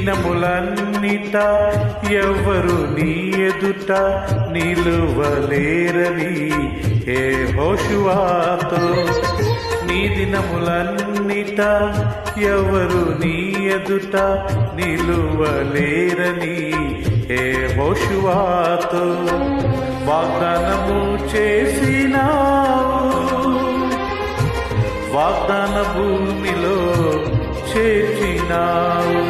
దినములన్నిట ఎవరు నీ ఎదుట నిలువలేరని ఏ హోషువాతో. నీ దినములన్నిట ఎవరు నీ ఎదుట నిలువలేరని ఏ హోషువాతో. వాగ్దానము చేసిన వాగ్దాన భూమిలో చేర్చినావు.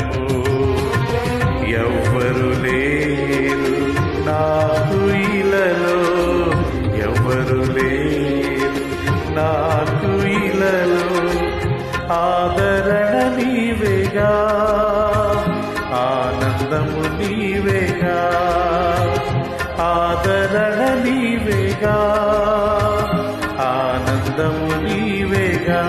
ఆనందము నీవేగా.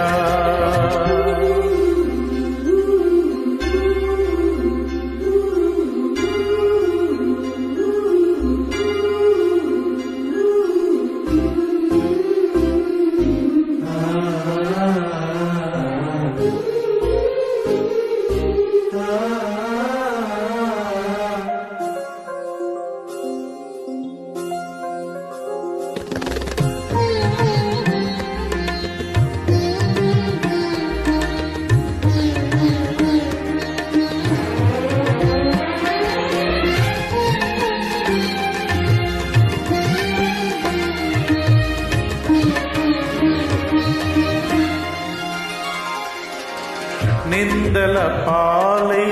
నిందల పాలై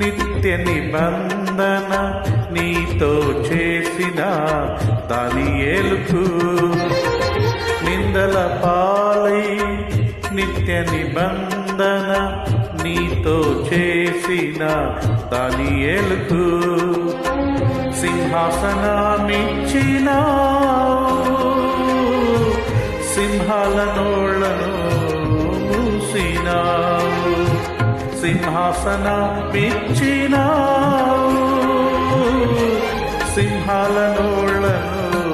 నిత్య నిబంధన నీతో చేసిన దాని ఏలుకు నిందల పాలై నిత్య నిబంధన నీతో చేసిన దాని ఏలుకు సింహాసనమిచ్చినావు సింహాల నోళ్ళను మూసినా సింహాసన పిచ్చినావు. సింహాల నోళ్ళను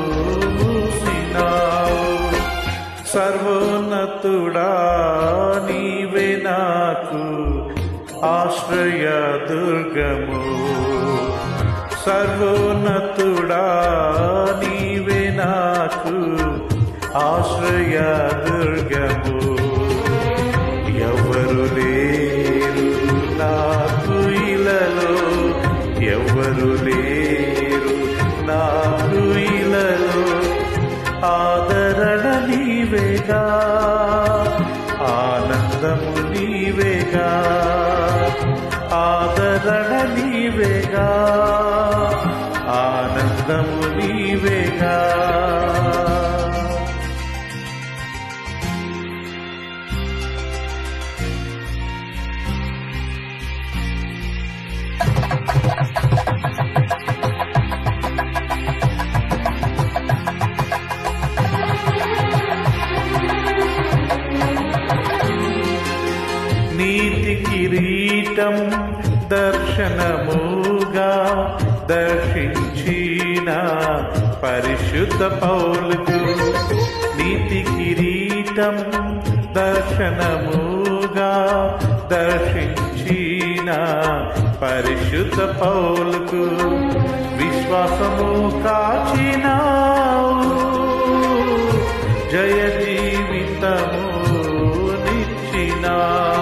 మూసినావు సర్వోన్నతుడా నీవే నాకు ఆశ్రయ దుర్గము. సర్వోన్నతుడా నీవే నాకు ఆశ్రయ దుర్గము. ఎవరు లేరు. నాకు ఇలలో ఆదరణ నీవేగా. ఆనందము నీవేగా. ఆదరణ నీవేగా. ఆనందము నీవేగా. కిరీటం దర్శనముగా దర్శించిన పరిశుద్ధ పౌలుకు నీతి కిరీటం దర్శనముగా దర్శించిన పరిశుద్ధ పౌలుకు విశ్వాసము కాచినావు. జయ జీవితము నిచ్చినావు.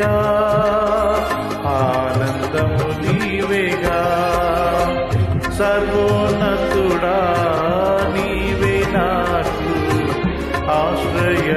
నీవేగా ఆనందము నీవేగా? సర్వోన్నతుడా నీవే నాకు ఆశ్రయ